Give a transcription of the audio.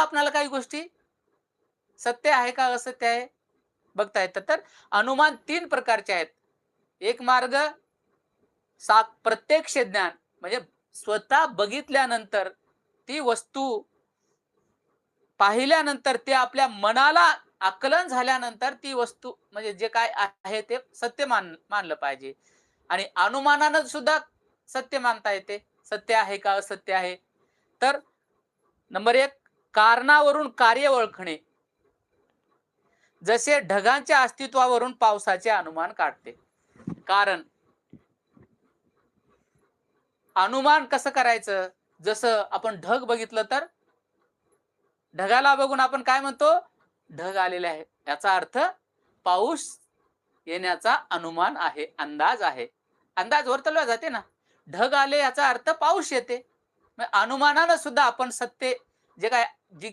आपल्याला काही गोष्टी सत्य आहे का असत्य आहे? बघता येतं. तर अनुमान तीन प्रकारचे आहेत. एक मार्ग सा प्रत्यक्ष ज्ञान. म्हणजे स्वतः बघितल्यानंतर ती वस्तू पाहिल्यानंतर ते आपल्या मनाला आकलन झाल्यानंतर ती वस्तू म्हणजे जे काय आहे ते सत्य मान मानलं पाहिजे. आणि अनुमानानं सुद्धा सत्य मानता येते. सत्य आहे का असत्य आहे? तर नंबर एक कारणावरून कार्य ओळखणे. जसे ढगांच्या अस्तित्वावरून पावसाचे अनुमान काढते. कारण अनुमान कसं करायचं? जसं आपण ढग बघितलं तर ढगाला बघून आपण काय म्हणतो? ढग आलेले आहे. याचा अर्थ पाऊस येण्याचा अनुमान आहे अंदाज आहे. अंदाज वर्तवला जाते ना. ढग आले याचा अर्थ पाऊस येते. अनुमानानं सुद्धा आपण सत्य जे काय जी